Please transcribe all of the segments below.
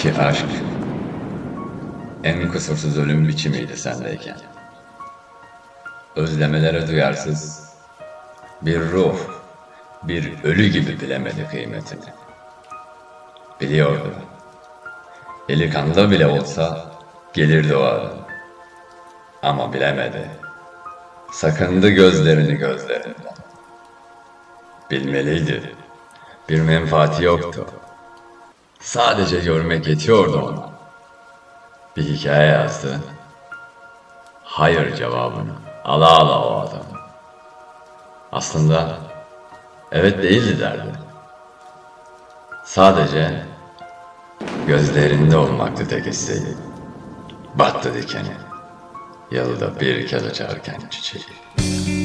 Ki aşk en kusursuz ölüm biçimiydi sendeyken. Özlemelere duyarsız bir ruh, bir ölü gibi bilemedi kıymetini. Biliyordu. Eli kanda bile olsa gelirdi o adam. Ama bilemedi. Sakındı gözlerini gözlerinden. Bilmeliydi. Bir menfaati yoktu. Sadece görmek yetiyordu ona. Bir hikaye yazdı. Hayır cevabını ala ala o adam. Aslında evet değildi derdi. Sadece gözlerinde olmaktı tek isteği. Battı dikeni. Yılda bir kez açarken çiçeği.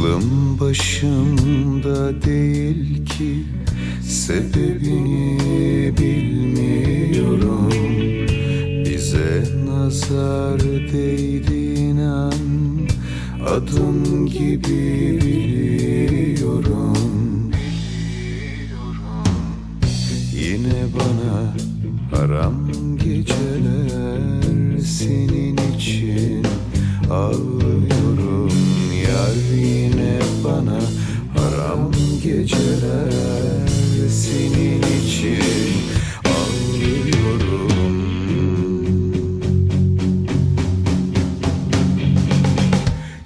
Aklım başımda değil ki Sebebini bilmiyorum. Bize nazar değdi inan Adım gibi biliyorum bana haram geceler senin için ağlıyorum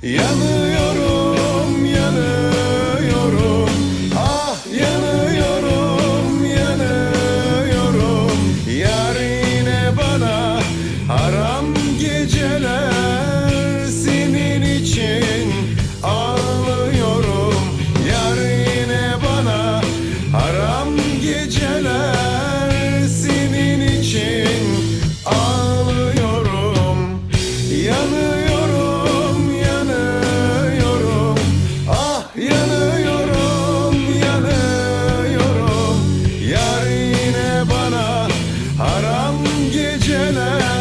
Yanıyorum, Yanıyorum, yanıyorum. Ah yanıyorum, yanıyorum. Yar yine bana haram geceler.